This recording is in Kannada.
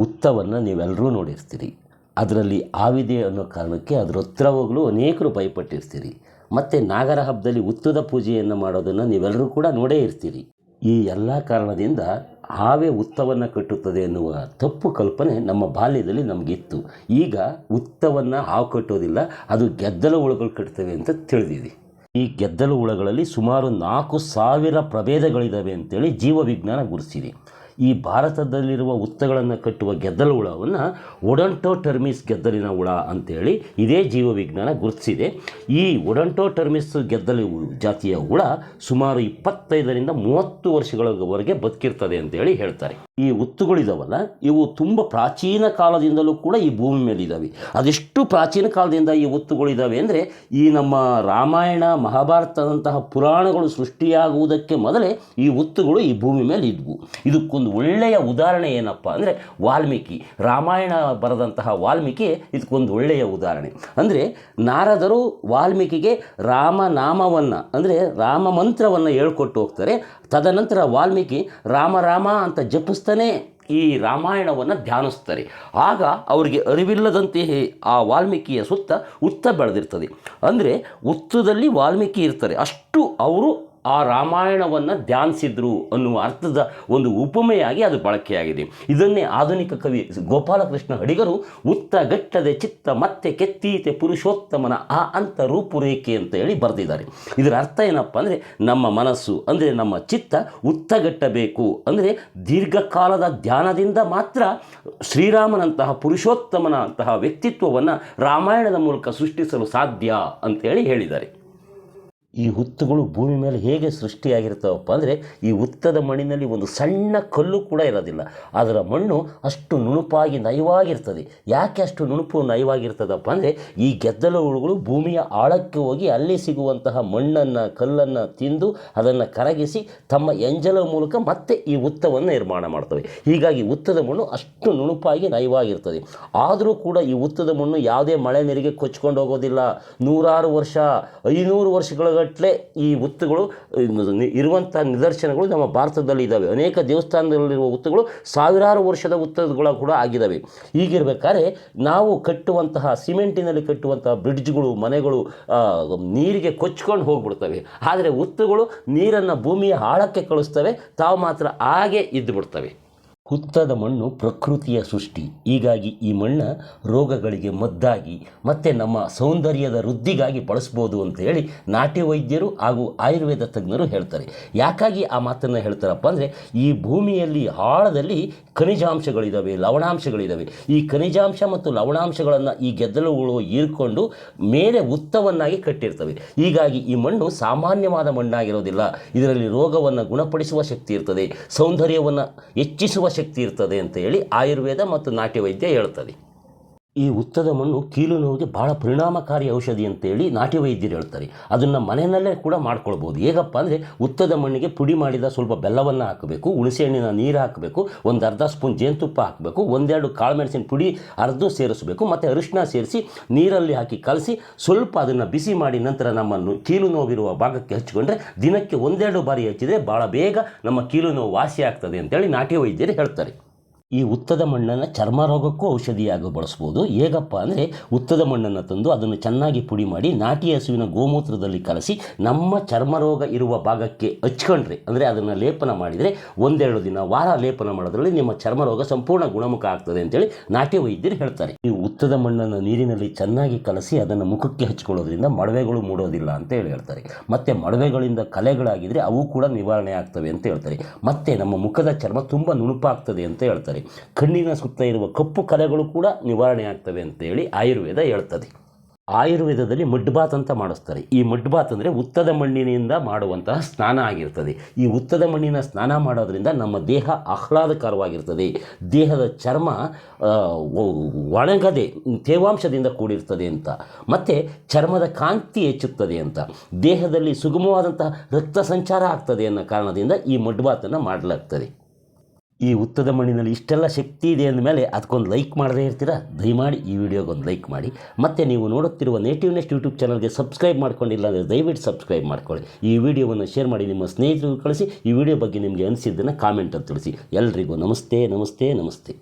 ಉತ್ತವನ್ನು ನೀವೆಲ್ಲರೂ ನೋಡಿರ್ತೀರಿ. ಅದರಲ್ಲಿ ಆವಿದೆ ಅನ್ನೋ ಕಾರಣಕ್ಕೆ ಅದರ ಹತ್ರ ಹೋಗಲು ಅನೇಕರು ಭಯಪಟ್ಟಿರ್ತೀರಿ. ಮತ್ತು ನಾಗರ ಹಬ್ಬದಲ್ಲಿ ಉತ್ತದ ಪೂಜೆಯನ್ನು ಮಾಡೋದನ್ನು ನೀವೆಲ್ಲರೂ ಕೂಡ ನೋಡೇ ಇರ್ತೀರಿ. ಈ ಎಲ್ಲ ಕಾರಣದಿಂದ ಹಾವೇ ಉತ್ತವನ್ನು ಕಟ್ಟುತ್ತದೆ ಎನ್ನುವ ತಪ್ಪು ಕಲ್ಪನೆ ನಮ್ಮ ಬಾಲ್ಯದಲ್ಲಿ ನಮಗಿತ್ತು. ಈಗ ಉತ್ತವನ್ನು ಹಾವು ಕಟ್ಟೋದಿಲ್ಲ, ಅದು ಗೆದ್ದಲು ಹುಳುಗಳು ಕಟ್ತವೆ ಅಂತ ತಿಳಿದಿದೆ ಈ ಗೆದ್ದಲು ಹುಳಗಳಲ್ಲಿ ಸುಮಾರು ನಾಲ್ಕು ಸಾವಿರ ಪ್ರಭೇದಗಳಿದ್ದಾವೆ ಅಂತೇಳಿ ಜೀವವಿಜ್ಞಾನ ಗುರುತಿಸಿದೆ. ಈ ಭಾರತದಲ್ಲಿರುವ ಉತ್ತಗಳನ್ನು ಕಟ್ಟುವ ಗೆದ್ದಲು ಹುಳವನ್ನು ಒಡಂಟೋ ಟರ್ಮಿಸ್ ಗೆದ್ದಲಿನ ಹುಳ ಅಂತೇಳಿ ಇದೇ ಜೀವವಿಜ್ಞಾನ ಗುರುತಿಸಿದೆ. ಈ ಒಡಂಟೋ ಟರ್ಮಿಸ್ ಗೆದ್ದಲು ಜಾತಿಯ ಹುಳ ಸುಮಾರು ಇಪ್ಪತ್ತೈದರಿಂದ ಮೂವತ್ತು ವರ್ಷಗಳವರೆಗೆ ಬದುಕಿರ್ತದೆ ಅಂತೇಳಿ ಹೇಳ್ತಾರೆ. ಈ ಉತ್ತುಗಳಿದಾವಲ್ಲ ಇವು ತುಂಬ ಪ್ರಾಚೀನ ಕಾಲದಿಂದಲೂ ಕೂಡ ಈ ಭೂಮಿ ಮೇಲೆ ಇದ್ದಾವೆ ಅದೆಷ್ಟು ಪ್ರಾಚೀನ ಕಾಲದಿಂದ ಈ ಉತ್ತುಗಳಿದ್ದಾವೆ ಅಂದರೆ, ಈ ನಮ್ಮ ರಾಮಾಯಣ, ಮಹಾಭಾರತದಂತಹ ಪುರಾಣಗಳು ಸೃಷ್ಟಿಯಾಗುವುದಕ್ಕೆ ಮೊದಲೇ ಈ ಉತ್ತುಗಳು ಈ ಭೂಮಿ ಮೇಲೆ ಇದ್ವು. ಇದಕ್ಕೊಂದು ಒಳ್ಳೆಯ ಉದಾಹರಣೆ ಏನಪ್ಪ ಅಂದರೆ ವಾಲ್ಮೀಕಿ, ರಾಮಾಯಣ ಬರೆದಂತಹ ವಾಲ್ಮೀಕಿ ಇದಕ್ಕೊಂದು ಒಳ್ಳೆಯ ಉದಾಹರಣೆ. ಅಂದರೆ ನಾರದರು ವಾಲ್ಮೀಕಿಗೆ ರಾಮನಾಮವನ್ನು, ಅಂದರೆ ರಾಮ ಮಂತ್ರವನ್ನು ಹೇಳ್ಕೊಟ್ಟು ಹೋಗ್ತಾರೆ. ತದನಂತರ ವಾಲ್ಮೀಕಿ ರಾಮ ರಾಮ ಅಂತ ಜಪಿಸ್ತಾನೆ, ಈ ರಾಮಾಯಣವನ್ನು ಧ್ಯಾನಿಸ್ತಾರೆ. ಆಗ ಅವರಿಗೆ ಅರಿವಿಲ್ಲದಂತೆಯೇ ಆ ವಾಲ್ಮೀಕಿಯ ಸುತ್ತ ಉತ್ತ ಬೆಳೆದಿರ್ತದೆ. ಅಂದರೆ ಉತ್ತದಲ್ಲಿ ವಾಲ್ಮೀಕಿ ಇರ್ತಾರೆ. ಅಷ್ಟು ಅವರು ಆ ರಾಮಾಯಣವನ್ನು ಧ್ಯಾನಿಸಿದ್ರು ಅನ್ನುವ ಅರ್ಥದ ಒಂದು ಉಪಮೆಯಾಗಿ ಅದು ಬಳಕೆಯಾಗಿದೆ. ಇದನ್ನೇ ಆಧುನಿಕ ಕವಿ ಗೋಪಾಲಕೃಷ್ಣ ಅಡಿಗರು ಉತ್ತಗಟ್ಟದೆ ಚಿತ್ತ ಮತ್ತೆ ಕೆತ್ತೀತೆ ಪುರುಷೋತ್ತಮನ ಆ ಅಂತ ರೂಪುರೇಖೆ ಅಂತ ಹೇಳಿ ಬರೆದಿದ್ದಾರೆ. ಇದರ ಅರ್ಥ ಏನಪ್ಪ ಅಂದರೆ ನಮ್ಮ ಮನಸ್ಸು ಅಂದರೆ ನಮ್ಮ ಚಿತ್ತ ಉತ್ತಗಟ್ಟಬೇಕು. ಅಂದರೆ ದೀರ್ಘಕಾಲದ ಧ್ಯಾನದಿಂದ ಮಾತ್ರ ಶ್ರೀರಾಮನಂತಹ ಪುರುಷೋತ್ತಮನ ಅಂತಹ ವ್ಯಕ್ತಿತ್ವವನ್ನು ರಾಮಾಯಣದ ಮೂಲಕ ಸೃಷ್ಟಿಸಲು ಸಾಧ್ಯ ಅಂತೇಳಿ ಹೇಳಿದ್ದಾರೆ. ಈ ಹುತ್ತುಗಳು ಭೂಮಿ ಮೇಲೆ ಹೇಗೆ ಸೃಷ್ಟಿಯಾಗಿರ್ತಾವಪ್ಪ ಅಂದರೆ ಈ ಹುತ್ತದ ಮಣ್ಣಿನಲ್ಲಿ ಒಂದು ಸಣ್ಣ ಕಲ್ಲು ಕೂಡ ಇರೋದಿಲ್ಲ. ಅದರ ಮಣ್ಣು ಅಷ್ಟು ನುಣುಪಾಗಿ ನಯವಾಗಿರ್ತದೆ. ಯಾಕೆ ಅಷ್ಟು ನುಣುಪು ನಯವಾಗಿರ್ತದಪ್ಪ ಅಂದರೆ ಈ ಗೆದ್ದಲು ಹುಳುಗಳು ಭೂಮಿಯ ಆಳಕ್ಕೆ ಹೋಗಿ ಅಲ್ಲಿ ಸಿಗುವಂತಹ ಮಣ್ಣನ್ನು, ಕಲ್ಲನ್ನು ತಿಂದು ಅದನ್ನು ಕರಗಿಸಿ ತಮ್ಮ ಎಂಜಲ ಮೂಲಕ ಮತ್ತೆ ಈ ಹುತ್ತವನ್ನು ನಿರ್ಮಾಣ ಮಾಡ್ತವೆ. ಹೀಗಾಗಿ ಹುತ್ತದ ಮಣ್ಣು ಅಷ್ಟು ನುಣುಪಾಗಿ ನಯವಾಗಿರ್ತದೆ. ಆದರೂ ಕೂಡ ಈ ಹುತ್ತದ ಮಣ್ಣು ಯಾವುದೇ ಮಳೆ ನೀರಿಗೆ ಕೊಚ್ಕೊಂಡು ಹೋಗೋದಿಲ್ಲ. ನೂರಾರು ವರ್ಷ, ಐನೂರು ವರ್ಷಗಳ ಗಟ್ಟಲೆ ಈ ಹುತ್ತುಗಳು ಇರುವಂಥ ನಿದರ್ಶನಗಳು ನಮ್ಮ ಭಾರತದಲ್ಲಿ ಇದ್ದಾವೆ ಅನೇಕ ದೇವಸ್ಥಾನದಲ್ಲಿರುವ ಹುತ್ತುಗಳು ಸಾವಿರಾರು ವರ್ಷದ ಹುತ್ತಗಳು ಕೂಡ ಆಗಿದ್ದಾವೆ ಹೀಗಿರ್ಬೇಕಾದ್ರೆ ನಾವು ಕಟ್ಟುವಂತಹ, ಸಿಮೆಂಟಿನಲ್ಲಿ ಕಟ್ಟುವಂತಹ ಬ್ರಿಡ್ಜ್ಗಳು, ಮನೆಗಳು ನೀರಿಗೆ ಕೊಚ್ಕೊಂಡು ಹೋಗ್ಬಿಡ್ತವೆ. ಆದರೆ ಹುತ್ತುಗಳು ನೀರನ್ನು ಭೂಮಿಯ ಆಳಕ್ಕೆ ಕಳಿಸ್ತವೆ. ತಾವು ಮಾತ್ರ ಹಾಗೆ ಇದ್ದು ಬಿಡ್ತವೆ ಹುತ್ತದ ಮಣ್ಣು ಪ್ರಕೃತಿಯ ಸೃಷ್ಟಿ. ಹೀಗಾಗಿ ಈ ಮಣ್ಣು ರೋಗಗಳಿಗೆ ಮದ್ದಾಗಿ, ಮತ್ತು ನಮ್ಮ ಸೌಂದರ್ಯದ ವೃದ್ಧಿಗಾಗಿ ಬಳಸ್ಬೋದು ಅಂತ ಹೇಳಿ ನಾಟ್ಯ ವೈದ್ಯರು ಹಾಗೂ ಆಯುರ್ವೇದ ತಜ್ಞರು ಹೇಳ್ತಾರೆ. ಯಾಕಾಗಿ ಆ ಮಾತನ್ನು ಹೇಳ್ತಾರಪ್ಪ ಅಂದರೆ, ಈ ಭೂಮಿಯಲ್ಲಿ, ಆಳದಲ್ಲಿ ಖನಿಜಾಂಶಗಳಿದ್ದಾವೆ ಲವಣಾಂಶಗಳಿದ್ದಾವೆ ಈ ಖನಿಜಾಂಶ ಮತ್ತು ಲವಣಾಂಶಗಳನ್ನು ಈ ಗೆದ್ದಲುಗಳು ಹೀರ್ಕೊಂಡು ಮೇಲೆ ಉತ್ತವನ್ನಾಗಿ ಕಟ್ಟಿರ್ತವೆ. ಹೀಗಾಗಿ ಈ ಮಣ್ಣು ಸಾಮಾನ್ಯವಾದ ಮಣ್ಣಾಗಿರೋದಿಲ್ಲ. ಇದರಲ್ಲಿ ರೋಗವನ್ನು ಗುಣಪಡಿಸುವ ಶಕ್ತಿ ಇರ್ತದೆ. ಸೌಂದರ್ಯವನ್ನು ಹೆಚ್ಚಿಸುವ ಇರ್ತದೆ ಅಂತ ಹೇಳಿ ಆಯುರ್ವೇದ ಮತ್ತು ನಾಟ್ಯ ವೈದ್ಯ ಹೇಳ್ತದೆ. ಈ ಉತ್ತದ ಮಣ್ಣು ಕೀಲು ನೋವಿಗೆ ಭಾಳ ಪರಿಣಾಮಕಾರಿ ಔಷಧಿ ಅಂತೇಳಿ ನಾಟಿ ವೈದ್ಯರು ಹೇಳ್ತಾರೆ. ಅದನ್ನು ಮನೆಯಲ್ಲೇ ಕೂಡ ಮಾಡ್ಕೊಳ್ಬೋದು ಹೇಗಪ್ಪ ಅಂದರೆ ಉತ್ತದ ಮಣ್ಣಿಗೆ ಪುಡಿ ಮಾಡಿದ ಸ್ವಲ್ಪ ಬೆಲ್ಲವನ್ನು ಹಾಕಬೇಕು, ಹುಣಸೆ ಹಣ್ಣಿನ ನೀರು ಹಾಕಬೇಕು, ಒಂದು ಅರ್ಧ ಸ್ಪೂನ್ ಜೇನುತುಪ್ಪ ಹಾಕಬೇಕು, ಒಂದೆರಡು ಕಾಳು ಮೆಣಸಿನ ಪುಡಿ ಅರ್ಧ ಸೇರಿಸಬೇಕು, ಮತ್ತು ಅರಿಶಿನ ಸೇರಿಸಿ ನೀರಲ್ಲಿ ಹಾಕಿ ಕಲಸಿ ಸ್ವಲ್ಪ ಅದನ್ನು ಬಿಸಿ ಮಾಡಿ ನಂತರ ನಮ್ಮನ್ನು ಕೀಲು ನೋವಿರುವ ಭಾಗಕ್ಕೆ ಹಚ್ಚಿಕೊಂಡ್ರೆ ದಿನಕ್ಕೆ ಒಂದೆರಡು ಬಾರಿ ಹಚ್ಚಿದರೆ ಭಾಳ ಬೇಗ ನಮ್ಮ ಕೀಲು ನೋವು ವಾಸಿ ಆಗ್ತದೆ ಅಂತೇಳಿ ನಾಟಿ ವೈದ್ಯರು ಹೇಳ್ತಾರೆ. ಈ ಉತ್ತದ ಮಣ್ಣನ್ನು ಚರ್ಮ ರೋಗಕ್ಕೂ ಔಷಧಿಯಾಗಿ ಬಳಸ್ಬೋದು. ಹೇಗಪ್ಪ ಅಂದರೆ ಉತ್ತದ ಮಣ್ಣನ್ನು ತಂದು ಅದನ್ನು ಚೆನ್ನಾಗಿ ಪುಡಿ ಮಾಡಿ ನಾಟಿ ಹಸುವಿನ ಗೋಮೂತ್ರದಲ್ಲಿ ಕಲಸಿ ನಮ್ಮ ಚರ್ಮ ರೋಗ ಇರುವ ಭಾಗಕ್ಕೆ ಹಚ್ಕೊಂಡ್ರೆ, ಅಂದರೆ ಅದನ್ನು ಲೇಪನ ಮಾಡಿದರೆ ಒಂದೆರಡು ದಿನ, ವಾರ ಲೇಪನ ಮಾಡೋದ್ರಲ್ಲಿ ನಿಮ್ಮ ಚರ್ಮ ರೋಗ ಸಂಪೂರ್ಣ ಗುಣಮುಖ ಆಗ್ತದೆ ಅಂತೇಳಿ ನಾಟಿ ವೈದ್ಯರು ಹೇಳ್ತಾರೆ. ಈ ಉತ್ತದ ಮಣ್ಣನ್ನು ನೀರಿನಲ್ಲಿ ಚೆನ್ನಾಗಿ ಕಲಸಿ ಅದನ್ನು ಮುಖಕ್ಕೆ ಹಚ್ಕೊಳ್ಳೋದ್ರಿಂದ ಮಡವೆಗಳು ಮೂಡೋದಿಲ್ಲ ಅಂತ ಹೇಳಿ ಹೇಳ್ತಾರೆ. ಮತ್ತು ಮಡವೆಗಳಿಂದ ಕಲೆಗಳಾಗಿದ್ದರೆ ಅವು ಕೂಡ ನಿವಾರಣೆ ಆಗ್ತವೆ ಅಂತ ಹೇಳ್ತಾರೆ. ಮತ್ತು ನಮ್ಮ ಮುಖದ ಚರ್ಮ ತುಂಬ ನುಣುಪಾಗ್ತದೆ ಅಂತ ಹೇಳ್ತಾರೆ. ಕಣ್ಣಿನ ಸುತ್ತ ಇರುವ ಕಪ್ಪು ಕಲೆಗಳು ಕೂಡ ನಿವಾರಣೆ ಆಗ್ತವೆ ಅಂತೇಳಿ ಆಯುರ್ವೇದ ಹೇಳ್ತದೆ. ಆಯುರ್ವೇದದಲ್ಲಿ ಮಡ್ಬಾತ್ ಅಂತ ಮಾಡಿಸ್ತಾರೆ. ಈ ಮಡ್ಬಾತ್ ಅಂದರೆ ಉತ್ತದ ಮಣ್ಣಿನಿಂದ ಮಾಡುವಂತಹ ಸ್ನಾನ ಆಗಿರ್ತದೆ. ಈ ಉತ್ತದ ಮಣ್ಣಿನ ಸ್ನಾನ ಮಾಡೋದ್ರಿಂದ ನಮ್ಮ ದೇಹ ಆಹ್ಲಾದಕರವಾಗಿರ್ತದೆ. ದೇಹದ ಚರ್ಮ ಒಣಗದೆ, ತೇವಾಂಶದಿಂದ ಕೂಡಿರ್ತದೆ ಅಂತ. ಮತ್ತು ಚರ್ಮದ ಕಾಂತಿ ಹೆಚ್ಚುತ್ತದೆ ಅಂತ. ದೇಹದಲ್ಲಿ ಸುಗಮವಾದಂತಹ ರಕ್ತ ಸಂಚಾರ ಆಗ್ತದೆ ಅನ್ನೋ ಕಾರಣದಿಂದ ಈ ಮಡ್ಬಾತನ್ನು ಮಾಡಲಾಗ್ತದೆ. ಈ ಉತ್ತದ ಮಣ್ಣಿನಲ್ಲಿ ಇಷ್ಟೆಲ್ಲ ಶಕ್ತಿ ಇದೆ ಅಂದಮೇಲೆ ಅದಕ್ಕೊಂದು ಲೈಕ್ ಮಾಡದೇ ಇರ್ತೀರಾ? ದಯಮಾಡಿ ಈ ವಿಡಿಯೋಗೊಂದು ಲೈಕ್ ಮಾಡಿ. ಮತ್ತು ನೀವು ನೋಡುತ್ತಿರುವ ನೇಟಿವ್ ನೆಸ್ಟ್ ಯೂಟ್ಯೂಬ್ ಚಾನಲ್ಗೆ ಸಬ್ಸ್ಕ್ರೈಬ್ ಮಾಡ್ಕೊಂಡಿಲ್ಲ ಅಂದರೆ ದಯವಿಟ್ಟು ಸಬ್ಸ್ಕ್ರೈಬ್ ಮಾಡ್ಕೊಳ್ಳಿ. ಈ ವಿಡಿಯೋವನ್ನು ಶೇರ್ ಮಾಡಿ ನಿಮ್ಮ ಸ್ನೇಹಿತರು ಕಳಿಸಿ. ಈ ವಿಡಿಯೋ ಬಗ್ಗೆ ನಿಮಗೆ ಅನಿಸಿದ್ದನ್ನು ಕಾಮೆಂಟಲ್ಲಿ ತಿಳಿಸಿ. ಎಲ್ರಿಗೂ ನಮಸ್ತೆ ನಮಸ್ತೆ ನಮಸ್ತೆ.